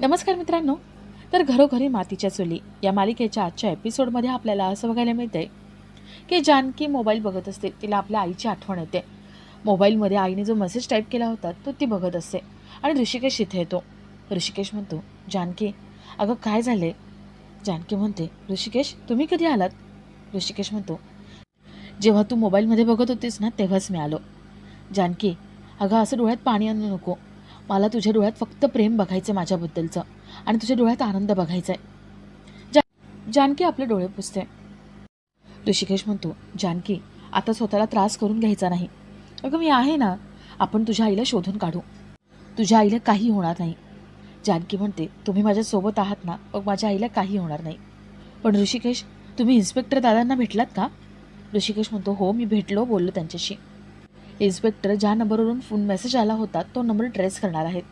नमस्कार मित्रांनो. तर घरोघरी मातीच्या चुली या मालिकेच्या आजच्या एपिसोडमध्ये आपल्याला असं बघायला मिळतंय की जानकी मोबाईल बघत असते तिला आपल्या आईची आठवण येते. मोबाईलमध्ये आईने जो मेसेज टाईप केला होता तो ती बघत असते आणि ऋषिकेश इथे येतो. ऋषिकेश म्हणतो जानकी अगं काय झाले जानकी म्हणते ऋषिकेश तुम्ही कधी आलात? ऋषिकेश म्हणतो जेव्हा तू मोबाईलमध्ये बघत होतीस ना तेव्हाच मी आलो. जानकी अगं असं डोळ्यात पाणी आणू नको. मला तुझ्या डोळ्यात फक्त प्रेम बघायचं माझ्याबद्दलचं आणि तुझ्या डोळ्यात आनंद बघायचा आहे जा जानकी आपले डोळे पुसते ऋषिकेश म्हणतो जानकी आता स्वतःला त्रास करून घ्यायचा नाही. अगं मी आहे ना आपण तुझ्या आईला शोधून काढू. तुझ्या आईला काही होणार नाही. जानकी म्हणते तुम्ही माझ्यासोबत आहात ना मग माझ्या आईला काही होणार नाही. पण ऋषिकेश तुम्ही इन्स्पेक्टर दादांना भेटलात का? ऋषिकेश म्हणतो हो मी भेटलो बोललो त्यांच्याशी. इन्स्पेक्टर ज्या नंबरवरून फोन मेसेज आला होता तो नंबर ट्रेस करणार आहेत.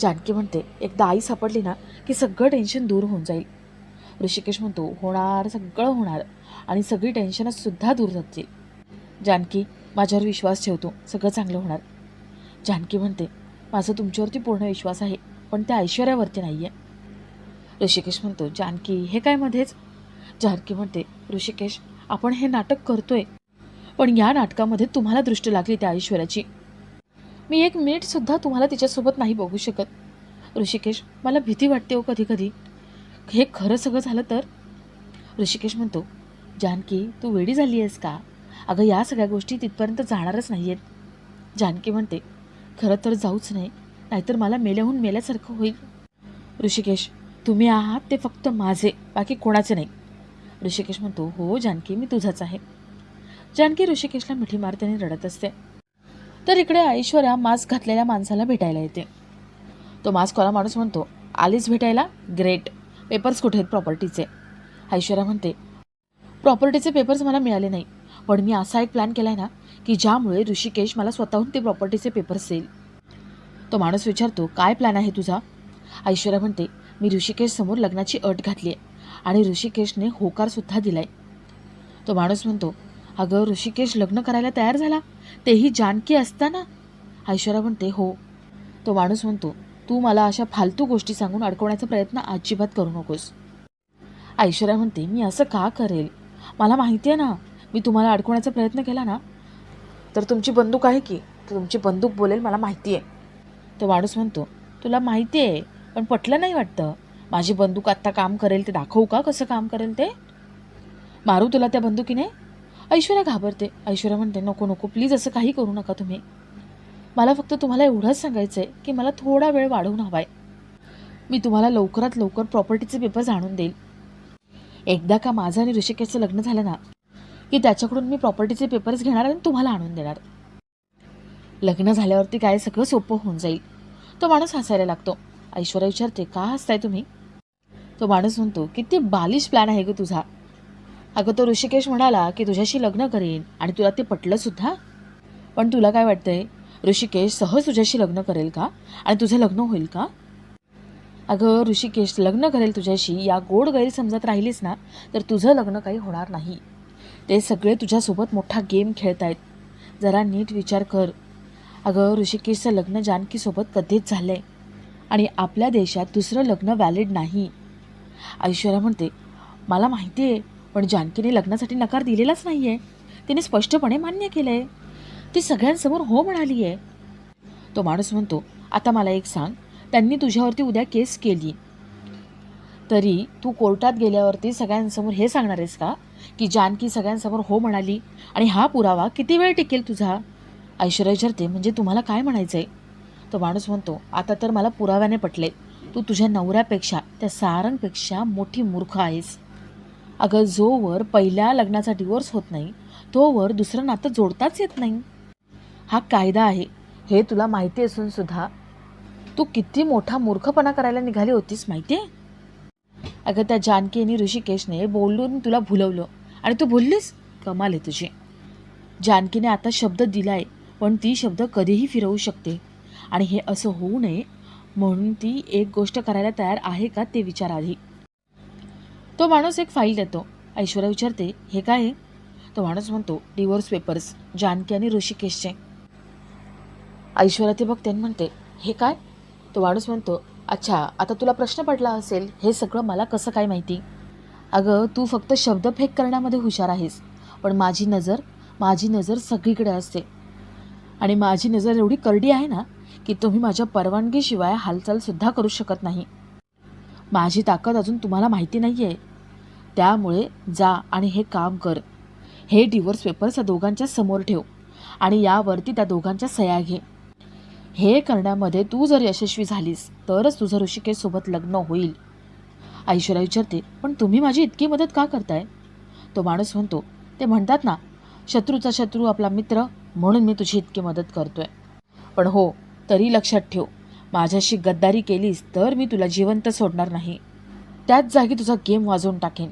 जानकी म्हणते एकदा आई सापडली ना की सगळं टेन्शन दूर होऊन जाईल. ऋषिकेश म्हणतो होणार सगळं होणार आणि सगळी टेन्शनसुद्धा दूर जातील. जानकी माझ्यावर विश्वास ठेवतो सगळं चांगलं होणार. जानकी म्हणते माझा तुमच्यावरती पूर्ण विश्वास आहे पण त्या ऐश्वर्यावरती नाही आहे ऋषिकेश म्हणतो जानकी हे काय मध्येच? जानकी म्हणते ऋषिकेश आपण हे नाटक करतोय पण या नाटकामध्ये तुम्हाला दृष्टी लागली त्या ऐश्वर्याची. मी एक मिनिटसुद्धा तुम्हाला तिच्यासोबत नाही बघू शकत. ऋषिकेश मला भीती वाटते हो कधी कधी हे खरं सगळं झालं तर? ऋषिकेश म्हणतो जानकी तू वेडी झाली आहेस का? अगं या सगळ्या गोष्टी तिथपर्यंत जाणारच नाही आहेत जानकी म्हणते खरं तर जाऊच नाही नाहीतर मला मेल्याहून मेल्यासारखं होईल. ऋषिकेश तुम्ही आहात ते फक्त माझे बाकी कोणाचे नाही. ऋषिकेश म्हणतो हो जानकी मी तुझाच आहे. जानकी ऋषिकेशला मिठी मारतेने रडत असते. तर इकडे ऐश्वर्या मास्क घातलेल्या माणसाला भेटायला येते. तो मास्कवाला माणूस म्हणतो आलीच भेटायला? ग्रेट पेपर्स कुठे आहेत प्रॉपर्टीचे ऐश्वर्या म्हणते प्रॉपर्टीचे पेपर्स मला मिळाले नाही. पण मी असा एक प्लॅन केला आहे ना की ज्यामुळे ऋषिकेश मला स्वतःहून ते प्रॉपर्टीचे पेपर्स देईल. तो माणूस विचारतो काय प्लॅन आहे तुझा? ऐश्वर्या म्हणते मी ऋषिकेश समोर लग्नाची अट घातली आहे आणि ऋषिकेशने होकारसुद्धा दिलाय. तो माणूस म्हणतो अगं ऋषिकेश लग्न करायला तयार झाला. तेही जानकी असताना. ऐश्वर्या म्हणते हो. तो माणूस म्हणतो तू मला अशा फालतू गोष्टी सांगून अडकवण्याचा प्रयत्न अजिबात करू नकोस. ऐश्वर्या म्हणते मी असं का करेल? मला माहिती आहे ना मी तुम्हाला अडकवण्याचा प्रयत्न केला ना तर तुमची बंदूक आहे की? तर तुमची बंदूक बोलेल मला माहिती आहे. तो माणूस म्हणतो तुला माहिती आहे पण पटलं नाही वाटतं. माझी बंदूक आत्ता काम करेल ते दाखवू का? कसं काम करेल ते? मारू तुला त्या बंदुकीने? ऐश्वर्या घाबरते. ऐश्वर्या म्हणते नको नको प्लीज असं काही करू नका तुम्ही. मला फक्त तुम्हाला एवढंच सांगायचं आहे की मला थोडा वेळ वाढवून हवा आहे मी तुम्हाला लवकरात लवकर प्रॉपर्टीचे पेपर्स आणून देईल. एकदा का माझं आणि ऋषिकेशचं लग्न झालं ना की त्याच्याकडून मी प्रॉपर्टीचे पेपर्स घेणार आणि तुम्हाला आणून देणार. लग्न झाल्यावरती काय सगळं सोपं होऊन जाईल. तो माणूस हसायला लागतो. ऐश्वर्या विचारते का हसताय तुम्ही? तो माणूस म्हणतो किती बालिश प्लॅन आहे ग तुझा. अगं तो ऋषिकेश म्हणाला की तुझ्याशी लग्न करेन आणि तुला ते पटलं सुद्धा? पण तुला काय वाटतंय? ऋषिकेश सहज तुझ्याशी लग्न करेल का? आणि तुझं लग्न होईल का? अगं ऋषिकेश लग्न करेल तुझ्याशी या गोड गैरसमजात राहिलीस ना तर तुझं लग्न काही होणार नाही. ते सगळे तुझ्यासोबत मोठा गेम खेळतायत. जरा नीट विचार कर. अगं ऋषिकेशचं लग्न जानकीसोबत कधीच झालं आहे आणि आपल्या देशात दुसरं लग्न व्हॅलिड नाही. ऐश्वर्या म्हणते मला माहिती आहे पण जानकीने लग्नासाठी नकार दिलेलाच नाही आहे तिने स्पष्टपणे मान्य केलं आहे ती सगळ्यांसमोर हो म्हणाली आहे तो माणूस म्हणतो आता मला एक सांग त्यांनी तुझ्यावरती उद्या केस केली. तरी तू कोर्टात गेल्यावरती सगळ्यांसमोर हे सांगणार आहेस का? की जानकी सगळ्यांसमोर हो म्हणाली आणि हा पुरावा किती वेळ टिकेल तुझा? ऐश्वर्या विचारते म्हणजे तुम्हाला काय म्हणायचं आहे तो माणूस म्हणतो आता तर मला पुराव्याने पटले. तू तुझ्या नवऱ्यापेक्षा त्या सारंगपेक्षा मोठी मूर्ख आहेस. अगं जोवर पहिल्या लग्नाचा डिवोर्स होत नाही तोवर दुसरं नातं जोडताच येत नाही. हा कायदा आहे. हे तुला माहिती असून सुद्धा तू किती मोठा मूर्खपणा करायला निघाली होतीस माहिती आहे? अगं त्या जानकी आणि ऋषिकेशने बोलून तुला भुलवलं. आणि तू भुललीस? कमाल आहे तुझी. जानकीने आता शब्द दिलाय पण ती शब्द कधीही फिरवू शकते. आणि हे असं होऊ नये म्हणून ती एक गोष्ट करायला तयार आहे का ते विचार आधी. तो माणूस एक फाईल देतो. ऐश्वर्या विचारते हे काय आहे? तो माणूस म्हणतो डिवोर्स पेपर्स जानकी आणि ऋषिकेशचे. ऐश्वर्या ते बघते म्हणते हे काय? तो माणूस म्हणतो अच्छा आता तुला प्रश्न पडला असेल हे सगळं मला कसं काय माहिती? अगं तू फक्त शब्दफेक करण्यामध्ये हुशार आहेस पण माझी नजर माझी नजर सगळीकडे असते. आणि माझी नजर एवढी करडी आहे ना की तुम्ही माझ्या परवानगीशिवाय हालचालसुद्धा करू शकत नाही. माझी ताकद अजून तुम्हाला माहिती नाही आहे त्यामुळे जा आणि हे काम कर. हे डिवोर्स पेपर्स त्या दोघांच्या समोर ठेव आणि यावरती त्या दोघांच्या सह्या घे. हे करण्यामध्ये तू जर यशस्वी झालीस तरच तुझं ऋषिकेशसोबत लग्न होईल. ऐश्वर्या विचारते पण तुम्ही माझी इतकी मदत का करताय? तो माणूस म्हणतो ते म्हणतात ना शत्रूचा शत्रू आपला मित्र म्हणून मी तुझी इतकी मदत करतोय. पण हो तरी लक्षात ठेव माझ्याशी गद्दारी केलीस तर मी तुला जिवंत सोडणार नाही. त्याच जागी तुझा गेम वाजवून टाकेन.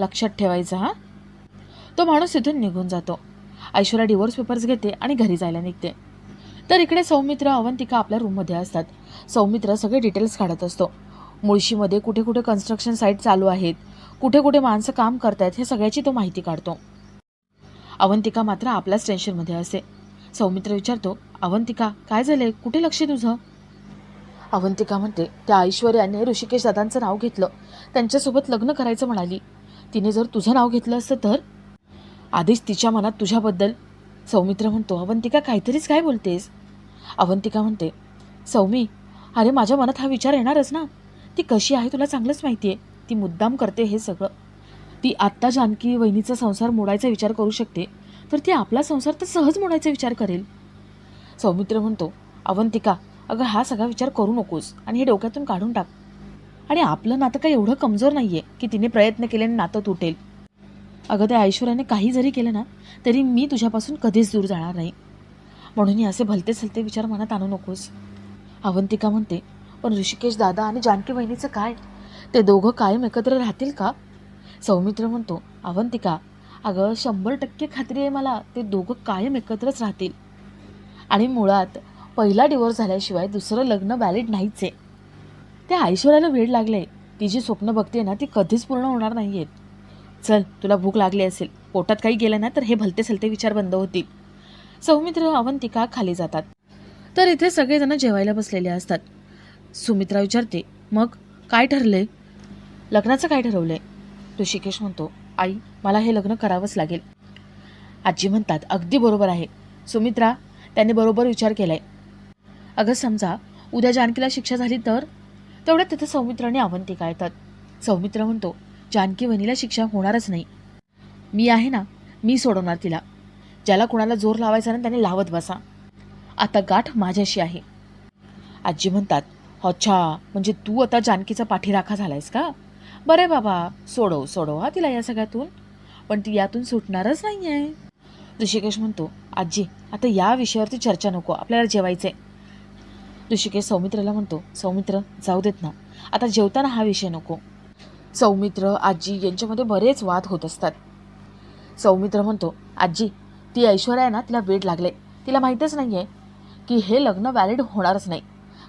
लक्षात ठेवायचं हां. तो माणूस तिथून निघून जातो. ऐश्वर्या डिवोर्स पेपर्स घेते आणि घरी जायला निघते. तर इकडे सौमित्र अवंतिका आपल्या रूममध्ये असतात. सौमित्र सगळे डिटेल्स काढत असतो. मुळशीमध्ये कुठे कुठे कन्स्ट्रक्शन साईट चालू आहेत कुठे कुठे माणसं काम करतायत हे सगळ्याची तो माहिती काढतो. अवंतिका मात्र आपल्याच टेन्शनमध्ये असते. सौमित्र विचारतो अवंतिका काय झालंय? कुठे लक्ष तुझं? अवंतिका म्हणते त्या ऐश्वर्याने ऋषिकेश दादांचं नाव घेतलं. त्यांच्यासोबत लग्न करायचं म्हणाली. तिने जर तुझं नाव घेतलं असतं तर? आधीच तिच्या मनात तुझ्याबद्दल सौमित्र म्हणतो. अवंतिका काहीतरीच काय बोलतेस? अवंतिका म्हणते सौमी अरे माझ्या मनात हा विचार येणारच ना. ती कशी आहे तुला चांगलंच माहिती आहे ती मुद्दाम करते हे सगळं. ती आत्ता जानकी वहिनीचा संसार मोडायचा विचार करू शकते तर ती आपला संसार तर सहज मोडायचा विचार करेल. सौमित्र म्हणतो अवंतिका अगं हा सगळा विचार करू नकोस आणि हे डोक्यातून काढून टाक. आणि आपलं नातं काही एवढं कमजोर नाही आहे की तिने प्रयत्न केल्याने नातं तुटेल. अगं त्या ऐश्वर्याने काही जरी केलं ना तरी मी तुझ्यापासून कधीच दूर जाणार नाही. म्हणून हे असे भलते सलते विचार मनात आणू नकोस. अवंतिका म्हणते पण ऋषिकेश दादा आणि जानकी बहिणीचं काय? ते दोघं कायम एकत्र राहतील का? सौमित्र म्हणतो अवंतिका अगं शंभर टक्के खात्री आहे मला ते दोघं कायम एकत्रच राहतील. आणि मुळात पहिला डिवोर्स झाल्याशिवाय दुसरं लग्न व्हॅलिड नाहीच आहे. त्या ऐश्वर्याला वेळ लागले ती जी स्वप्न बघते ना ती कधीच पूर्ण होणार नाही आहेत चल तुला भूक लागली असेल. पोटात काही गेलं ना तर हे भलते सलते विचार बंद होतील. सौमित्र अवंतिका खाली जातात. तर इथे सगळेजण जेवायला बसलेले असतात. सुमित्रा विचारते मग काय ठरले लग्नाचं काय ठरवलंय? ऋषिकेश म्हणतो आई मला हे लग्न करावंच लागेल. आजी म्हणतात अगदी बरोबर आहे. सुमित्रा त्याने बरोबर विचार केलाय. अगं समजा उद्या जानकीला शिक्षा झाली तर? तेवढ्यात तिथे सौमित्राने आणि अवंतिका येतात सौमित्र म्हणतो जानकी वहिनीला शिक्षा होणारच नाही. मी आहे ना मी सोडवणार तिला. ज्याला कोणाला जोर लावायचा ना त्याने लावत बसा. आता गाठ माझ्याशी आहे. आजी म्हणतात अच्छा म्हणजे तू आता जानकीचा पाठीराखा झालायस का? बरे बाबा सोडव सोडव हा तिला या सगळ्यातून. पण ती यातून सुटणारच नाही आहे ऋषिकेश म्हणतो आजी आता या विषयावरती चर्चा नको आपल्याला जेवायचं आहे ऋषिकेश सौमित्रला म्हणतो सौमित्र जाऊ देत ना. आता जेवताना हा विषय नको. सौमित्र आजी यांच्यामध्ये बरेच वाद होत असतात. सौमित्र म्हणतो आजी ती ऐश्वर्या आहे ना तिला वेड लागले तिला माहीतच नाही आहे की हे लग्न व्हॅलिड होणारच नाही.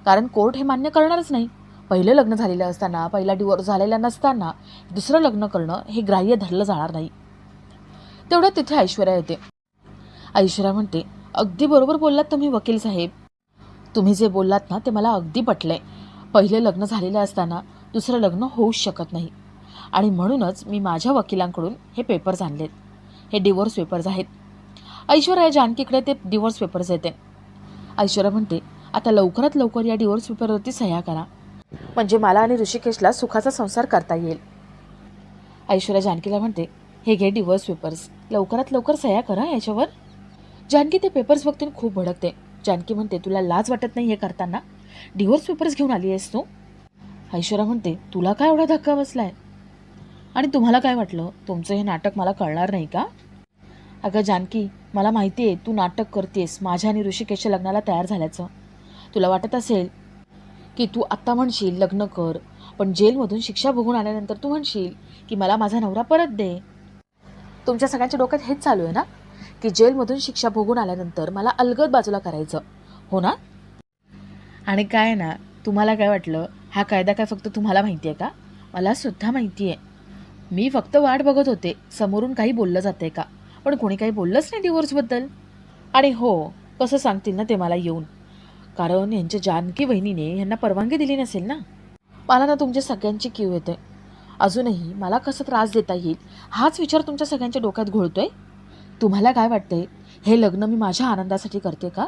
कारण कोर्ट हे मान्य करणारच नाही. पहिलं लग्न झालेलं असताना पहिला डिवोर्स झालेला नसताना दुसरं लग्न करणं हे ग्राह्य धरलं जाणार नाही. तेवढ्यात तिथे ऐश्वर्या येते. ऐश्वर्या म्हणते अगदी बरोबर बोललात तुम्ही वकील साहेब. तुम्ही जे बोललात ना ते मला अगदी पटलंय. पहिले लग्न झालेलं असताना दुसरं लग्न होऊच शकत नाही. आणि म्हणूनच मी माझ्या वकिलांकडून हे पेपर्स आणलेत. हे डिवोर्स पेपर्स आहेत. ऐश्वर्या जानकीकडे ते डिवोर्स पेपर्स येते. ऐश्वर्या म्हणते आता लवकरात लवकर या डिवोर्स पेपरवरती सह्या करा. म्हणजे मला आणि ऋषिकेशला सुखाचा संसार करता येईल. ऐश्वर्या जानकीला म्हणते हे घे डिवोर्स पेपर्स लवकरात लवकर सह्या करा याच्यावर. जानकी ते पेपर्स बघते खूप भडकते. जानकी म्हणते तुला लाज वाटत नाही हे करताना? डिवोर्स पेपर्स घेऊन आली आहेस तू? ऐश्वर्या म्हणते तुला काय एवढा धक्का बसला आहे आणि तुम्हाला काय वाटलं? तुमचं हे नाटक मला कळणार नाही का? अगं जानकी मला माहिती आहे तू नाटक करतेस. माझ्या आणि ऋषिकेशच्या लग्नाला तयार झाल्याचं. तुला वाटत असेल की तू आत्ता म्हणशील लग्न कर पण जेलमधून शिक्षा बघून आल्यानंतर तू म्हणशील की मला माझा नवरा परत दे? तुमच्या सगळ्यांच्या डोक्यात हेच चालू आहे ना? की जेलमधून शिक्षा भोगून आल्यानंतर मला अलगद बाजूला करायचं. हो ना? आणि काय ना तुम्हाला काय वाटलं? हा कायदा काय फक्त तुम्हाला माहिती आहे का? मला सुद्धा माहिती आहे. मी फक्त वाट बघत होते समोरून काही बोललं जाते का? पण कोणी काही बोललंच नाही डिवोर्सबद्दल आणि हो कसं सांगतील ना ते मला येऊन? कारण यांच्या जानकी बहिणीने यांना परवानगी दिली नसेल ना? मला ना तुमच्या सगळ्यांची क्यू येते. अजूनही मला कसं त्रास देता येईल हाच विचार तुमच्या सगळ्यांच्या डोक्यात घोळतोय? तुम्हाला काय वाटते हे लग्न मी माझ्या आनंदासाठी करते का?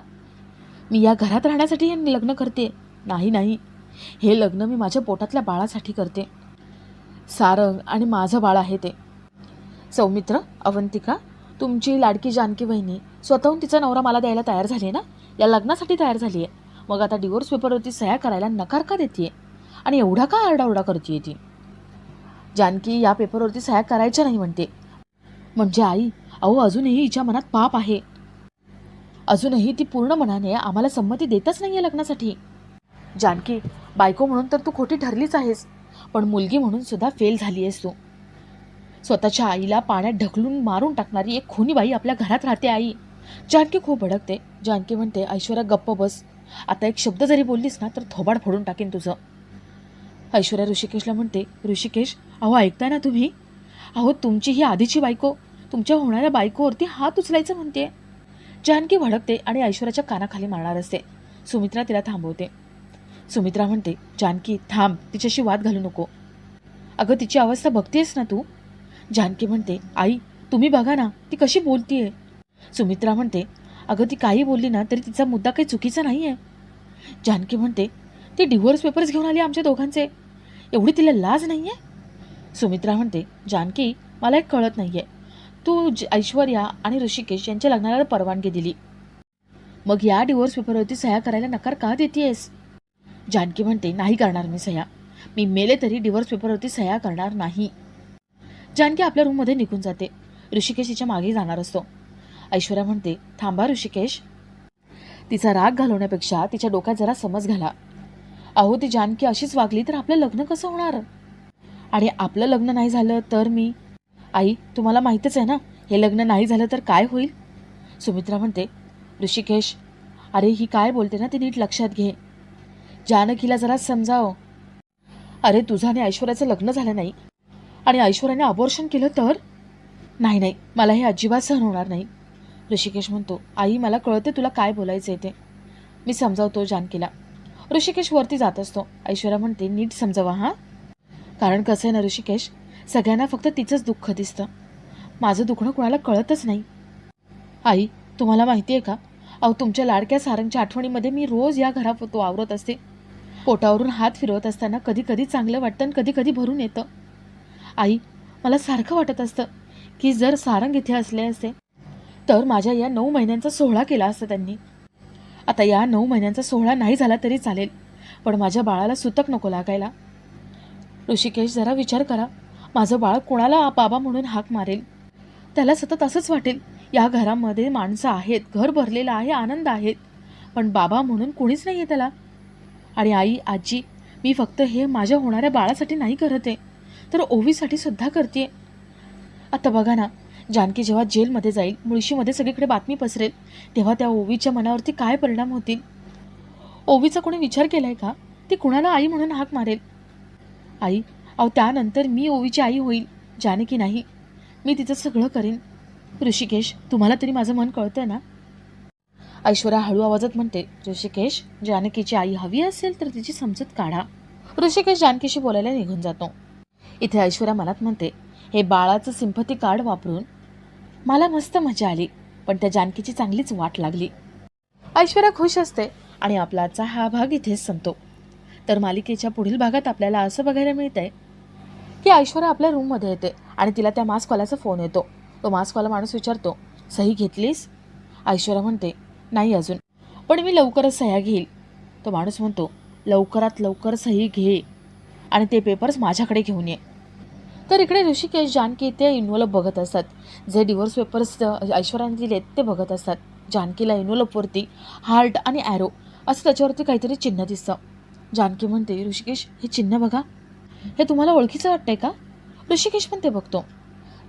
मी या घरात राहण्यासाठी हे लग्न करते? नाही नाही. हे लग्न मी माझ्या पोटातल्या बाळासाठी करते. सारंग आणि माझं बाळ आहे ते. सौमित्र अवंतिका तुमची लाडकी जानकी बहिणी स्वतःहून तिचा नवरा मला द्यायला तयार झाली आहे ना? या लग्नासाठी तयार झाली आहे मग आता डिवोर्स पेपरवरती सह्या करायला नकार का देते आणि एवढा का आरडाओरडा करते ती? जानकी या पेपरवरती सह्या करायच्या नाही म्हणते. म्हणजे आई अहो अजूनही हिच्या मनात पाप आहे. अजूनही ती पूर्ण मनाने आम्हाला संमती देतच नाही आहे लग्नासाठी. जानकी बायको म्हणून तर तू खोटी ठरलीच आहेस पण मुलगी म्हणून सुद्धा फेल झाली आहेस तू. स्वतःच्या आईला पाण्यात ढकलून मारून टाकणारी एक खुनी बाई आपल्या घरात राहते आई. जानकी खूप भडकते. जानकी म्हणते ऐश्वर्या गप्प बस. आता एक शब्द जरी बोललीस ना तर थोबाड फोडून टाकेन तुझं. ऐश्वर्या ऋषिकेशला म्हणते ऋषिकेश अहो ऐकताय ना तुम्ही? अहो तुमची ही आधीची बायको तुमच्या होणाऱ्या बायकोवरती हात उचलायचं म्हणते. जानकी भडकते आणि ऐश्वर्याच्या कानाखाली मारणार असते. सुमित्रा तिला थांबवते. सुमित्रा म्हणते जानकी थांब तिच्याशी वाद घालू नको. अगं तिची अवस्था बघतेस ना तू? जानकी म्हणते आई तुम्ही बघा ना ती कशी बोलतीये. सुमित्रा म्हणते अगं ती काही बोलली ना तरी तिचा मुद्दा काही चुकीचा नाही आहे जानकी म्हणते ती डिव्होर्स पेपर्स घेऊन आली आमच्या दोघांचे. एवढी तिला लाज नाही आहे सुमित्रा म्हणते जानकी मला एक कळत नाही आहे तू ज- ऐश्वर्या आणि ऋषिकेश यांच्या लग्नाला परवानगी दिली. मग या डिव्होर्स पेपरवरती सह्या करायला नकार का देतेयस? जानकी म्हणते नाही करणार मी सह्या. मी मेले तरी डिवोर्स पेपरवरती सह्या करणार नाही. जानकी आपल्या रूममध्ये निघून जाते. ऋषिकेश तिच्यामागे जाणार असतो. ऐश्वर्या म्हणते थांबा ऋषिकेश. तिचा राग घालवण्यापेक्षा तिच्या डोक्यात जरा समज घाला. अहो ती जानकी अशीच वागली तर आपलं लग्न कसं होणार? आणि आपलं लग्न नाही झालं तर मी आई तुम्हाला माहीतच आहे ना? हे लग्न नाही झालं तर काय होईल? सुमित्रा म्हणते ऋषिकेश अरे ही काय बोलते ना ती नीट लक्षात घे. जानकीला जरा समजाव. अरे तुझं आणि ऐश्वर्याचं लग्न झालं नाही आणि ऐश्वर्याने अबॉर्शन केलं तर? नाही नाही मला हे अजिबात सहन होणार नाही. ऋषिकेश म्हणतो आई मला कळते तुला काय बोलायचं आहे ते. मी समजावतो जानकीला. ऋषिकेश वरती जात असतो. ऐश्वर्या म्हणते नीट समजावा हां? कारण कसं आहे ना ऋषिकेश सगळ्यांना फक्त तिचंच दुःख दिसतं. माझं दुखणं कुणाला कळतच नाही. आई तुम्हाला माहिती आहे का? अहो तुमच्या लाडक्या सारंगच्या आठवणीमध्ये मी रोज या घरात आवरत असते. पोटावरून हात फिरवत असताना कधी कधी चांगलं वाटतं आणि कधी कधी भरून येतं. आई मला सारखं वाटत असतं की जर सारंग इथे असले असते तर माझ्या या नऊ महिन्यांचा सोहळा केला असता त्यांनी. आता या नऊ महिन्यांचा सोहळा नाही झाला तरी चालेल पण माझ्या बाळाला सुतक नको लागायला. ऋषिकेश जरा विचार करा. माझं बाळ कोणाला बाबा म्हणून हाक मारेल? त्याला सतत असंच वाटेल या घरामध्ये माणसं आहेत घर भरलेलं आहे आनंद आहेत. पण बाबा म्हणून कोणीच नाही आहे त्याला. आणि आई आजी मी फक्त हे माझ्या होणाऱ्या बाळासाठी नाही करत आहे तर ओवीसाठी सुद्धा करते आता बघा ना जानकी जेव्हा जेलमध्ये जाईल मुळशीमध्ये सगळीकडे बातमी पसरेल तेव्हा त्या ओवीच्या मनावरती काय परिणाम होतील? ओवीचा कोणी विचार केलाय का? ती कुणाला आई म्हणून हाक मारेल? आई अहो त्यानंतर मी ओवीची आई होईल जानकी नाही. मी तिचं सगळं करेन. ऋषिकेश तुम्हाला तरी माझं मन कळतं ना? ऐश्वर्या हळू आवाजात म्हणते ऋषिकेश जानकीची आई हवी असेल तर तिची समजूत काढा. ऋषिकेश जानकीशी बोलायला निघून जातो. इथे ऐश्वर्या मनात म्हणते हे बाळाचं सिंपथी कार्ड वापरून मला मस्त मजा आली पण त्या जानकीची चांगलीच वाट लागली. ऐश्वर्या खुश असते आणि आपलाचा हा भाग इथेच संपतो. तर मालिकेच्या पुढील भागात आपल्याला असं बघायला मिळतंय की ऐश्वर्या आपल्या रूममध्ये येते आणि तिला त्या मास्कवाल्याचा फोन येतो. तो मास्कवाला माणूस विचारतो सही घेतलीस? ऐश्वर्या म्हणते नाही अजून. पण मी लवकरच सह्या घेईल. तो माणूस म्हणतो लवकरात लवकर सही घे आणि ते पेपर्स माझ्याकडे घेऊन ये. तर इकडे ऋषिकेश जानकी ते इन्व्हॉल्व बघत असतात. जे डिवोर्स पेपर्स ऐश्वर्याने दिलेत ते बघत असतात. जानकीला इन्व्हॉल्ववरती हार्ट आणि ॲरो असं त्याच्यावरती काहीतरी चिन्ह दिसतं. जानकी म्हणते ऋषिकेश हे चिन्ह बघा. हे तुम्हाला ओळखीचं वाटतंय का? ऋषिकेश पण ते बघतो.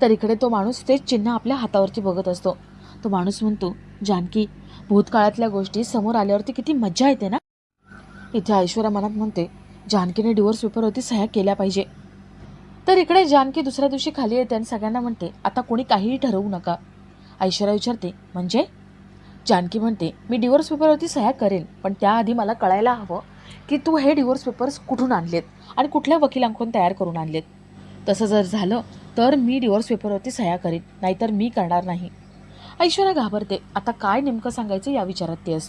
तर इकडे तो माणूस तेच चिन्ह आपल्या हातावरती बघत असतो. तो माणूस म्हणतो जानकी भूतकाळातल्या गोष्टी समोर आल्यावरती किती मज्जा येते ना? इथे ऐश्वर्या मनात म्हणते जानकीने डिवोर्स पेपरवरती सह्या केल्या पाहिजे. तर इकडे जानकी दुसऱ्या दिवशी खाली येते आणि सगळ्यांना म्हणते आता कोणी काहीही ठरवू नका. ऐश्वर्या विचारते म्हणजे? जानकी म्हणते मी डिवोर्स पेपरवरती सह्या करेन पण त्याआधी मला कळायला हवं की तू हे डिवोर्स पेपर्स कुठून आणलेत? आणि कुठल्या वकिलांकडून तयार करून आणलेत? तसं जर झालं तर मी डिवोर्स पेपरवरती सह्या करीन नाहीतर मी करणार नाही. ऐश्वर्या घाबरते. आता काय नेमकं सांगायचं या विचारात ती असते.